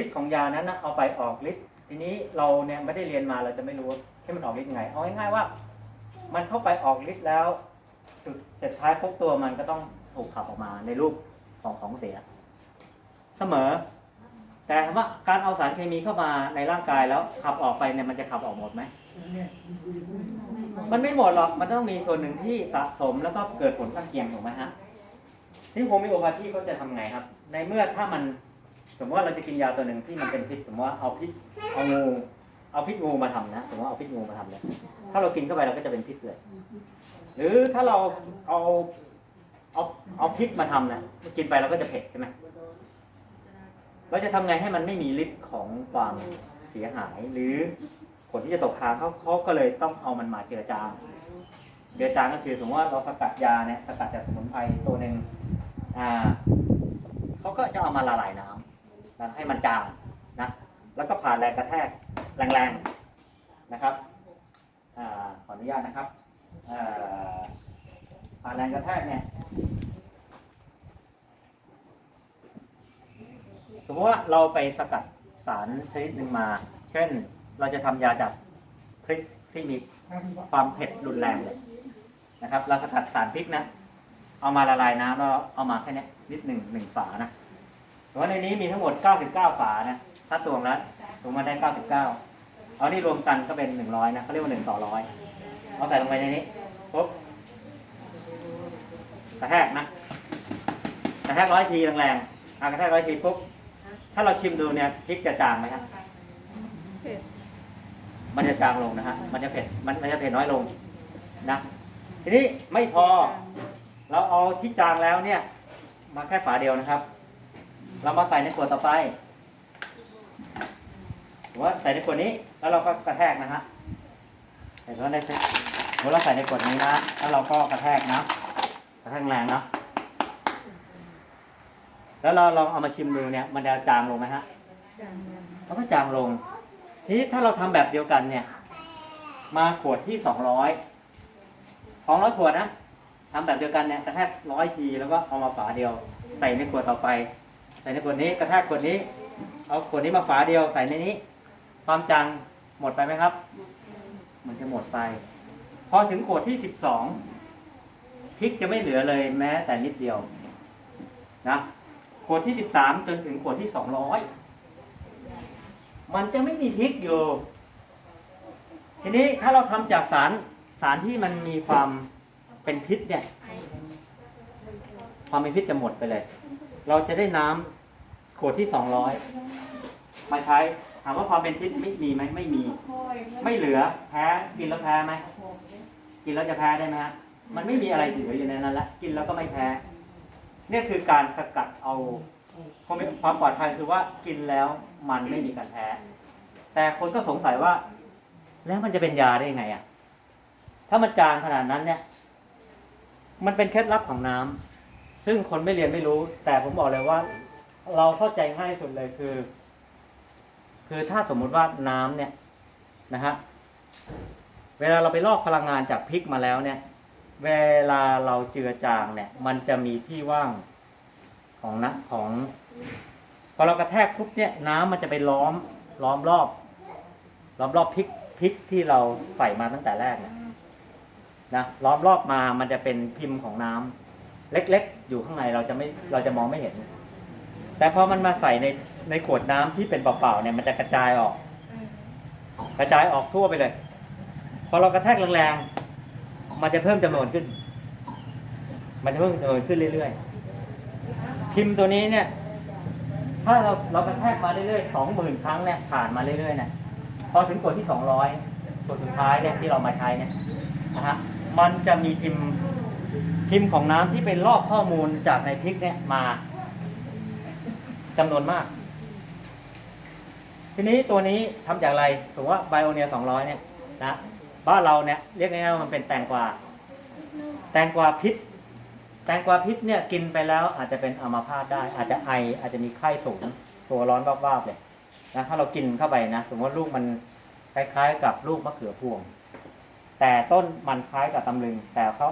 ฤทธิ์ของยานั้นนะเอาไปออกฤทธิ์ทีนี้เราเนี่ยไม่ได้เรียนมาเราจะไม่รู้ให้มันออกฤทธิ์ยังไงเอาง่ายๆว่า มันเข้าไปออกฤทธิ์แล้วสุดสุดท้ายพบตัวมันก็ต้องถูกขับออกมาในรูปของของเสีย เสมอ แต่ว่าการเอาสารเคมีเข้ามาในร่างกายแล้วขับออกไปเนี่ยมันจะขับออกหมดไหมมันไม่หมดหรอกมันต้องมีส่วนหนึ่งที่สะสมแล้วก็เกิดผลข้างเคียงถูกไหมฮะที่โฮมิโอพาธีเขาจะทำไงครับ ในเมื่อถ้ามัน สมมติว่าเราจะกินยาตัวหนึ่งที่มันเป็นพิษสมมติว่าเอาพิษเอางูเอาพิษงูมาทำนะสมมติว่าเอาพิษงูมาทำเนี่ยถ้าเรากินเข้าไปเราก็จะเป็นพิษเลย หรือถ้าเราเอาเอาเอาพริกมาทำนะกินไปเราก็จะเผ็ดใช่ไหมเราจะทำไงให้มันไม่มีฤทธิ์ของความเสียหาย หรือผลที่จะตกค้างเขาเขาก็เลยต้องเอามันมาเจือจางเจือจางก็คือสมมติว่าเราสกัดยาเนี่ยสกัดจากสมุนไพรตัวหนึ่งอ่าเขาก็จะเอามาละลายน้ำ นะให้มันจางนะแล้วก็ผ่านแรงกระแทกแรงๆนะครับอขออนุญาตนะครับผ่านแรงกระแทกเนี่ยสมมติว่าเราไปสกัดสารชนิดหนึ่งมา เช่นเราจะทำยาจากพริกที่มีความเผ็ดรุนแรงเลยนะครับ เราสกัดสารพริกนะ เอามาละลายน้ำแล้วเอามาแค่นี้นิดหนึ่งหนึ่งฝานะ แต่ว่าในนี้มีทั้งหมด 99 ฝานะ ถ้าตวงแล้วตวงมาได้ 99 เอานี่รวมกันก็เป็น 100 นะเขาเรียกว่า 1 ต่อร้อยเอาใส่ลงไปในนี้ปุ๊บกระแทกนะ กระแทกร้อยทีแรงๆอะกระแทกร้อยทีปุ๊บ ถ้าเราชิมดูเนี่ยพริกจะจางไหมครับมันจะจางลงนะฮะ มันจะเผ็ด มันมันจะเผ็ดน้อยลงนะ ทีนี้ไม่พอ เราเอาที่จางแล้วเนี่ย มาแค่ฝาเดียวนะครับ เรามาใส่ในขวดต่อไปหรือว่าใส่ในขวดนี้ แล้วเราก็กระแทกนะฮะเห็นว่าในเซ็ตหรือเราใส่ในขวดนี้นะ แล้วเราก็กระแทกนะกระแทกแรงนะแล้วเราลองเอามาชิมดูเนี่ย มันจะจางลงไหมฮะแล้วก็จางลง ทีนี้ถ้าเราทำแบบเดียวกันเนี่ย มาขวดที่สองร้อยสองร้อยขวดนะทำแบบเดียวกันเนี่ยกระแทกร้อยทีแล้วก็เอามาฝาเดียว ใส่ในขวดต่อไปใส่ในขวดนี้กระแทกขวดนี้ เอาขวดนี้มาฝาเดียวใส่ในนี้ ความจางหมดไปไหมครับ เหมันจะหมดไป พอถึงขวดที่สิบสองพริกจะไม่เหลือเลยแม้แต่นิดเดียวนะขวดที่สิบสามจนถึงขวดที่สองร้อยมันจะไม่มีพริกอยู่ ทีนี้ถ้าเราทำจากสารสารที่มันมีความเป็นพิษเนี่ย ความเป็นพิษจะหมดไปเลย เราจะได้น้ำขวดที่สองร้อยมาใช้ถามว่าความเป็นพิษไม่มีไหมไม่มี ไม่เหลือแพ้กินแล้วแพ้ไหมกินแล้วจะแพ้ได้ไหมฮะมันไม่มีอะไรเหลืออยู่ในนั้นละกินแล้วก็ไม่แพ้เนี่ยคือการสกัดเอาความความปลอดภัยคือว่ากินแล้วมันไม่มีการแพ้ แต่คนก็สงสัยว่า แล้วมันจะเป็นยาได้ยังไงอะ ถ้ามันจางขนาดนั้นเนี่ย มันเป็นเคล็ดลับของน้ำ ซึ่งคนไม่เรียนไม่รู้ แต่ผมบอกเลยว่า เราเข้าใจง่ายสุดเลยคือ คือถ้าสมมุติว่าน้ำเนี่ยนะฮะเวลาเราไปลอกพลังงานจากพริกมาแล้วเนี่ย เวลาเราเจือจางเนี่ย มันจะมีที่ว่างของนะของพอเรากระแทกปุ๊บเนี่ยน้ำมันจะไปล้อมล้อมรอบ ล้อมรอบพริกพริกที่เราใส่มาตั้งแต่แรกเนี่ยนะล้อมรอบมามันจะเป็นพิมพ์ของน้ำ เล็กๆ อยู่ข้างในเราจะไม่เราจะมองไม่เห็น แต่พอมันมาใส่ในในขวดน้ำที่เป็นเปล่าๆเนี่ยมันจะกระจายออก กระจายออกทั่วไปเลย พอเรากระแทกแรงๆมันจะเพิ่มจำนวนขึ้น มันจะเพิ่มจำนวนขึ้นเรื่อยๆพิมพ์ตัวนี้เนี่ย ถ้าเราเรากระแทกมาเรื่อยๆสองหมื่นครั้งเนี่ยผ่านมาเรื่อยๆเนี่ยพอถึงกดที่สองร้อยกดสุดท้ายเนี่ยที่เรามาใช้เนี่ยนะฮะมันจะมีพิมพ์ พิมพ์ของน้ำที่เป็นลอกข้อมูลจากในพริกเนี่ยมาจำนวนมาก ทีนี้ตัวนี้ทำจากอะไรถือว่าไบโอเนียสองร้อยเนี่ยนะบ้านเราเนี่ยเรียกง่ายๆว่ามันเป็นแตงกวาแตงกวาพิษ แตงกวาพิษเนี่ยกินไปแล้วอาจจะเป็นอัมาพาตได้ อาจจะไออาจจะมีไข้สูงตัวร้อนวาบๆเลยนะถ้าเรากินเข้าไปนะสมมติว่าลูกมันคล้ายๆกับลูกมะเขือพวง แต่ต้นมันคล้ายกับตำลึง แต่เขา